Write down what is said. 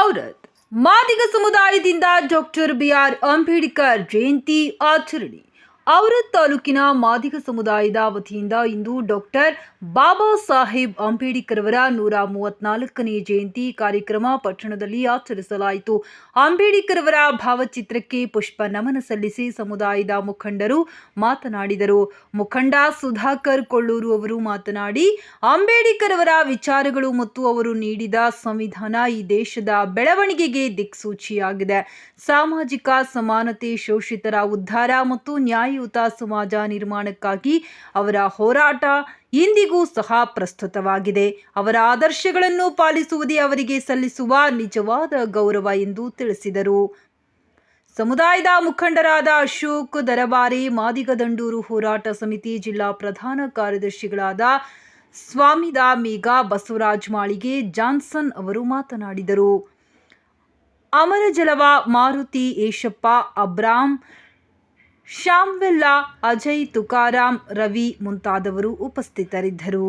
ಔರತ್. ಮಾದಿಗ ಸಮುದಾಯದಿಂದ doctor B R Ambedkar Jayanti ಆಚರಣೆ. ಔರತ್ ತಾಲೂಕಿನ ಮಾದಿಗ ಸಮುದಾಯದ ವತಿಯಿಂದ ಇಂದು ಡಾಕ್ಟರ್ ಬಾಬಾ ಸಾಹೇಬ್ ಅಂಬೇಡ್ಕರ್ ಅವರ ನೂರ ಮೂವತ್ನಾಲ್ಕನೇ ಜಯಂತಿ ಕಾರ್ಯಕ್ರಮ ಪಟ್ಟಣದಲ್ಲಿ ಆಚರಿಸಲಾಯಿತು. ಅಂಬೇಡ್ಕರ್ ಅವರ ಭಾವಚಿತ್ರಕ್ಕೆ ಪುಷ್ಪ ನಮನ ಸಲ್ಲಿಸಿ ಸಮುದಾಯದ ಮುಖಂಡರು ಮಾತನಾಡಿದರು. ಮುಖಂಡ ಸುಧಾಕರ್ ಕೊಳ್ಳೂರು ಅವರು ಮಾತನಾಡಿ, ಅಂಬೇಡ್ಕರ್ ಅವರ ವಿಚಾರಗಳು ಮತ್ತು ಅವರು ನೀಡಿದ ಸಂವಿಧಾನ ಈ ದೇಶದ ಬೆಳವಣಿಗೆಗೆ ದಿಕ್ಸೂಚಿಯಾಗಿದೆ. ಸಾಮಾಜಿಕ ಸಮಾನತೆ, ಶೋಷಿತರ ಉದ್ಧಾರ ಮತ್ತು ನ್ಯಾಯಯುತ ಸಮಾಜ ನಿರ್ಮಾಣಕ್ಕಾಗಿ ಅವರ ಹೋರಾಟ ಇಂದಿಗೂ ಸಹ ಪ್ರಸ್ತುತವಾಗಿದೆ. ಅವರ ಆದರ್ಶಗಳನ್ನು ಪಾಲಿಸುವುದೇ ಅವರಿಗೆ ಸಲ್ಲಿಸುವ ನಿಜವಾದ ಗೌರವ ಎಂದು ತಿಳಿಸಿದರು. ಸಮುದಾಯದ ಮುಖಂಡರಾದ ಅಶೋಕ್ ದರಬಾರಿ ಮಾದಿಗ ದಂಡೂರು ಹೋರಾಟ ಸಮಿತಿ ಜಿಲ್ಲಾ ಪ್ರಧಾನ ಕಾರ್ಯದರ್ಶಿಗಳಾದ ಸ್ವಾಮಿದ ಮೇಘ ಬಸವರಾಜ್ ಮಾಳಿಗೆ ಜಾನ್ಸನ್ ಅವರು ಮಾತನಾಡಿದರು. ಅಮರಜಲವ, ಮಾರುತಿ, ಏಷಪ್ಪ ಶ್ಯಾಮ್ವೆಲ್ಲ ಅಜಯ್ ತುಕಾರಾಂ ರವಿ ಮುಂತಾದವರು ಉಪಸ್ಥಿತರಿದ್ದರು.